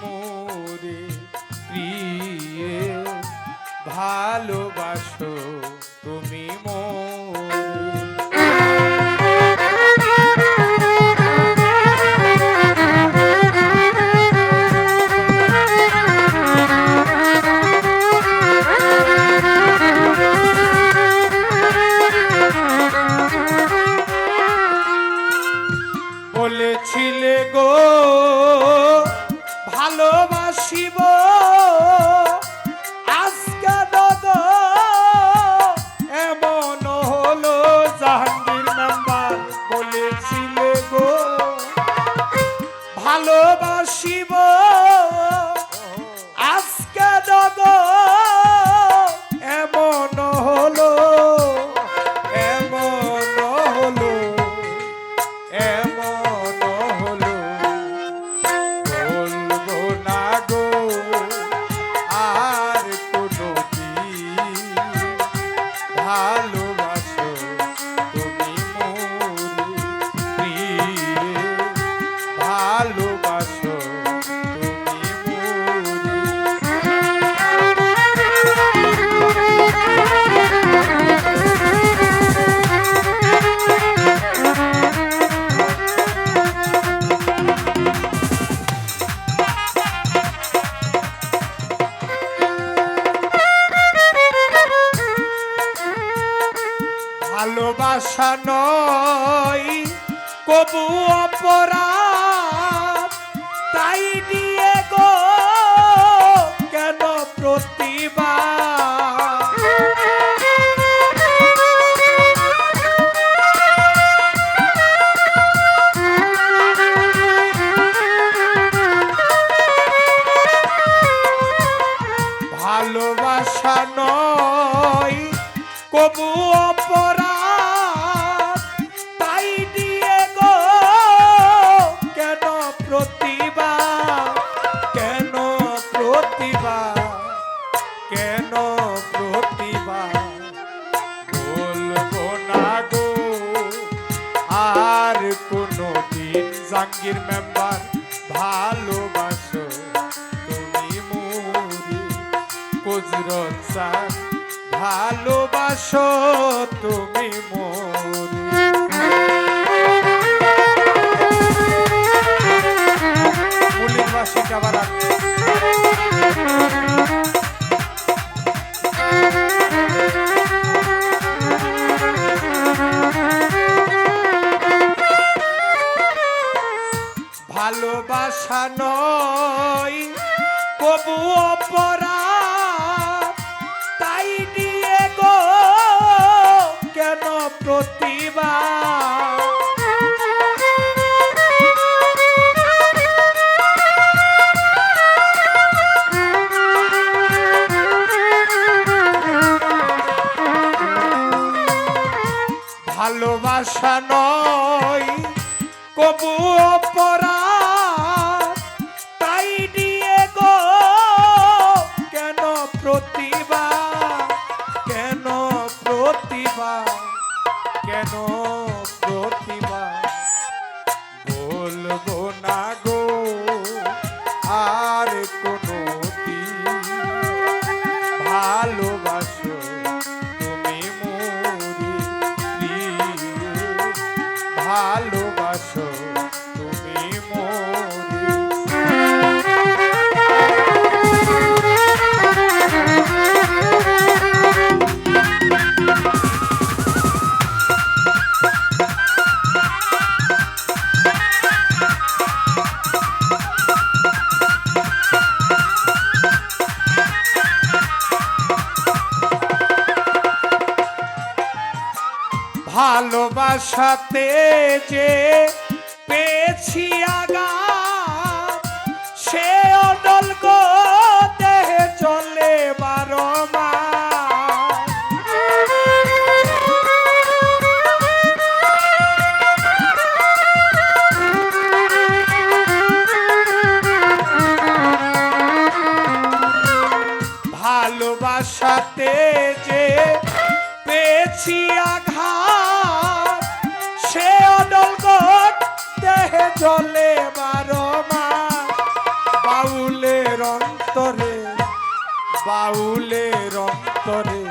মোরে প্রিয়ে ভালোবাসো। ভালোবাসিব। ভালোবাসা নয় কবু অপরাধ। তাই দিয়ে গো কেন প্রতিভা ভালোবাসা নয় কবু দিন জাঙ্গির মেম্বার ভালোবাসো। তুমি মুরি কুজরত ভালোবাসো তুমি মোরি ভালোবাসা নয়। কবু অপরাধ তাই দিয়ে গো কেন প্রতিভা ভালোবাসা নয় কবু অপরাধ কেন প্রতিভা ভালোবাসাতে যে পেয়েছি আগা সে অডল গো দেহে চলে বারো ভালোবাসাতে যে পেয়েছি আঘাত চলে বারো মা বাউলের অন্তরে বাউলের অন্তরে।